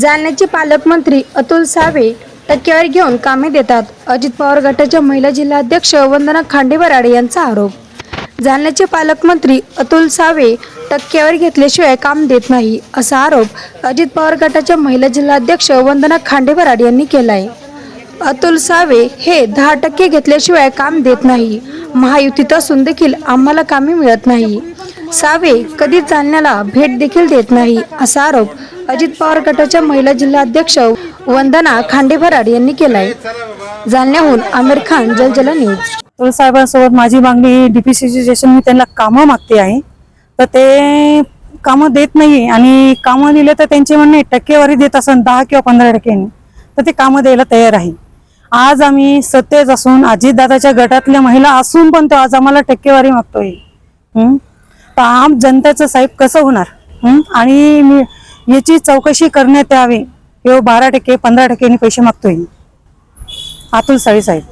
जालन्याचे पालकमंत्री अतुल सावे टक्केवारी घेऊन कामे देतात. अजित पवार गटाच्या महिला जिल्हाध्यक्ष वंदना खांडेवराडे यांचा आरोप. जालन्याचे पालकमंत्री अतुल सावे टक्केवारी घेतल्याशिवाय काम देत नाही असा आरोप अजित पवार गटाच्या महिला जिल्हाध्यक्ष वंदना खांडेवराड यांनी केला आहे अतुल सावे हे दहा टक्के घेतल्याशिवाय काम देत नाही. महायुतीत असून देखील आम्हाला कामे मिळत नाही. सावे कधीच जालन्याला भेट देखील देत नाही असा आरोप अजित पवार गटाच्या महिला जिल्हाध्यक्ष वंदना खांडेभराड यांनी केलाय. जालन्याहून आमिर खान जलजला न्यूज. साहेबांसोबत माझी मागणी डीपीसीची स्टेशन मी त्यांना कामं मागते आहे तर ते कामं देत नाही आणि कामं दिले तर त्यांचे म्हणणे टक्केवारी देत असन दहा किंवा पंधरा टक्क्यांनी तर ते कामं द्यायला तयार आहे. आज आम्ही सत्तेत असून अजितदादाच्या गटातल्या महिला असून पण तो आज आम्हाला टक्केवारी मागतोय. आम जनतेचं साहेब कसं होणार? आणि मी याची चौकशी करण्यात यावी. हे बारा टक्के पंधरा टक्क्यांनी पैसे मागतोय. अतुल साळी साहेब.